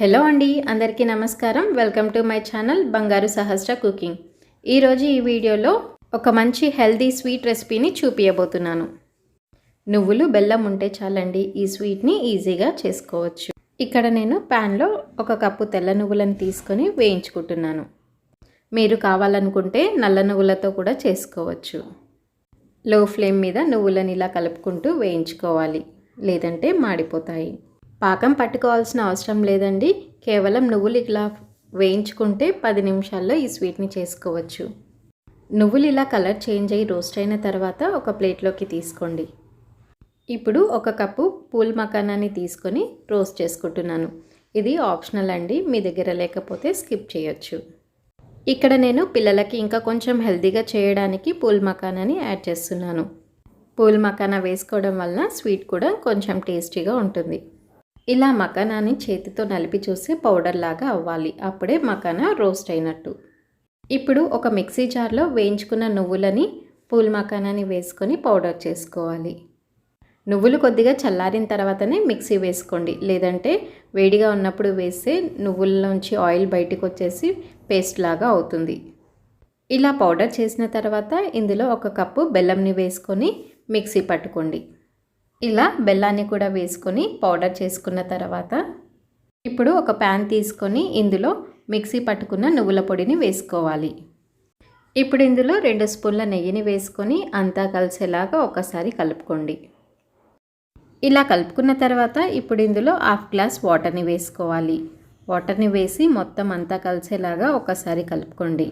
Hello అండి అందరికీ నమస్కారం. వెల్కమ్ టు మై ఛానల్ బంగారు సహస్ర కుకింగ్ ఈరోజు ఈ వీడియోలో ఒక మంచి హెల్దీ స్వీట్ రెసిపీని చూపించబోతున్నాను నువ్వులు బెల్లం ఉంటే చాలండి ఈ స్వీట్ని ఈజీగా చేసుకోవచ్చు. ఇక్కడ నేను ప్యాన్లో ఒక కప్పు తెల్ల నువ్వులను తీసుకొని వేయించుకుంటున్నాను. మీరు కావాలనుకుంటే నల్ల నువ్వులతో కూడా చేసుకోవచ్చు. లో ఫ్లేమ్ మీద నువ్వులను ఇలా కలుపుకుంటూ వేయించుకోవాలి. లేదంటే మాడిపోతాయి. పాకం పట్టుకోవాల్సిన అవసరం లేదండి. కేవలం నువ్వులు ఇలా వేయించుకుంటే పది నిమిషాల్లో ఈ స్వీట్ని చేసుకోవచ్చు. నువ్వులు ఇలా కలర్ చేంజ్ అయ్యి రోస్ట్ అయిన తర్వాత ఒక ప్లేట్లోకి తీసుకోండి. ఇప్పుడు ఒక కప్పు పూల్ మకానాన్ని తీసుకొని రోస్ట్ చేసుకుంటున్నాను. ఇది ఆప్షనల్ అండి మీ దగ్గర లేకపోతే స్కిప్ చేయొచ్చు. ఇక్కడ నేను పిల్లలకి ఇంకా కొంచెం హెల్తీగా చేయడానికి పూల్ మకానాని యాడ్ చేస్తున్నాను. పూల్ మకానా వేసుకోవడం వలన స్వీట్ కూడా కొంచెం టేస్టీగా ఉంటుంది. ఇలా మకానాని చేతితో నలిపి చూసి పౌడర్ లాగా అవ్వాలి. అప్పుడే మకానా రోస్ట్ అయినట్టు. ఇప్పుడు ఒక మిక్సీ జార్లో వేయించుకున్న నువ్వులని పూల్ మకానాని వేసుకొని పౌడర్ చేసుకోవాలి. నువ్వులు కొద్దిగా చల్లారిన తర్వాతనే మిక్సీ వేసుకోండి. లేదంటే వేడిగా ఉన్నప్పుడు వేస్తే నువ్వుల్లోంచి ఆయిల్ బయటకు వచ్చేసి పేస్ట్ లాగా అవుతుంది. ఇలా పౌడర్ చేసిన తర్వాత ఇందులో ఒక కప్పు బెల్లంని వేసుకొని మిక్సీ పట్టుకోండి. ఇలా బెల్లాన్ని కూడా వేసుకొని పౌడర్ చేసుకున్న తర్వాత ఇప్పుడు ఒక ప్యాన్ తీసుకొని ఇందులో మిక్సీ పట్టుకున్న నువ్వుల పొడిని వేసుకోవాలి. ఇప్పుడు ఇందులో రెండు స్పూన్ల నెయ్యిని వేసుకొని అంతా కలిసేలాగా ఒకసారి కలుపుకోండి. ఇలా కలుపుకున్న తర్వాత ఇప్పుడు ఇందులో హాఫ్ గ్లాస్ వాటర్ని వేసుకోవాలి. వాటర్ని వేసి మొత్తం అంతా కలిసేలాగా ఒకసారి కలుపుకోండి.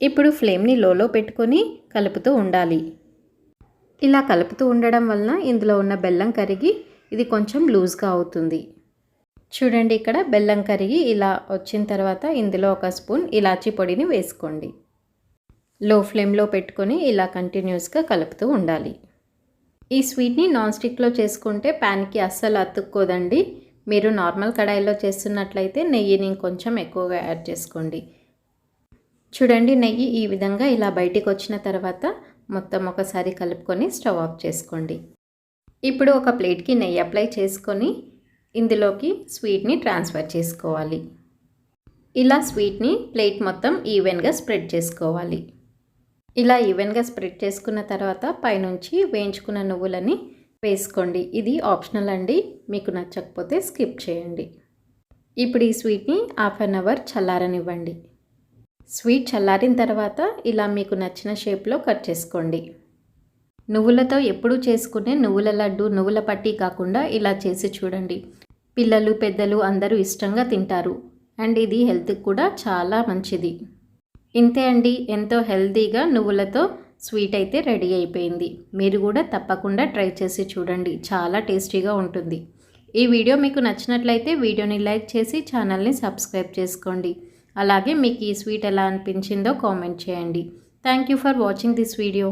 ఇప్పుడు ఫ్లేమ్ని లోలో పెట్టుకొని కలుపుతూ ఉండాలి. ఇలా కలుపుతూ ఉండడం వలన ఇందులో ఉన్న బెల్లం కరిగి ఇది కొంచెం లూజ్గా అవుతుంది. చూడండి ఇక్కడ బెల్లం కరిగి ఇలా వచ్చిన తర్వాత ఇందులో ఒక స్పూన్ ఇలాచీ పొడిని వేసుకోండి. లో ఫ్లేమ్లో పెట్టుకొని ఇలా కంటిన్యూస్గా కలుపుతూ ఉండాలి. ఈ స్వీట్ని నాన్ స్టిక్లో చేసుకుంటే ప్యాన్కి అస్సలు అతుక్కోదండి. మీరు నార్మల్ కడాయిలో చేస్తున్నట్లయితే నెయ్యిని కొంచెం ఎక్కువగా యాడ్ చేసుకోండి. చూడండి నెయ్యి ఈ విధంగా ఇలా బయటికి వచ్చిన తర్వాత మొత్తం ఒకసారి కలుపుకొని స్టవ్ ఆఫ్ చేసుకోండి. ఇప్పుడు ఒక ప్లేట్కి నెయ్యి అప్లై చేసుకొని ఇందులోకి స్వీట్ని ట్రాన్స్ఫర్ చేసుకోవాలి. ఇలా స్వీట్ని ప్లేట్ మొత్తం ఈవెన్గా స్ప్రెడ్ చేసుకోవాలి. ఇలా ఈవెన్గా స్ప్రెడ్ చేసుకున్న తర్వాత పైనుంచి వేయించుకున్న నువ్వులని వేసుకోండి. ఇది ఆప్షనల్ అండి. మీకు నచ్చకపోతే స్కిప్ చేయండి. ఇప్పుడు ఈ స్వీట్ని హాఫ్ అన్ అవర్ చల్లారనివ్వండి. స్వీట్ చల్లారిన తర్వాత ఇలా మీకు నచ్చిన షేప్లో కట్ చేసుకోండి. నువ్వులతో ఎప్పుడూ చేసుకునే నువ్వుల లడ్డు నువ్వుల పట్టి కాకుండా ఇలా చేసి చూడండి. పిల్లలు పెద్దలు అందరూ ఇష్టంగా తింటారు. అండ్ ఇది హెల్త్కి కూడా చాలా మంచిది. ఇంతే అండి. ఎంతో హెల్తీగా నువ్వులతో స్వీట్ అయితే రెడీ అయిపోయింది. మీరు కూడా తప్పకుండా ట్రై చేసి చూడండి. చాలా టేస్టీగా ఉంటుంది. ఈ వీడియో మీకు నచ్చినట్లయితే వీడియోని లైక్ చేసి ఛానల్ని సబ్స్క్రైబ్ చేసుకోండి. అలాగే మీకు ఈ స్వీట్ ఎలా అనిపించిందో కామెంట్ చేయండి. Thank you for watching this video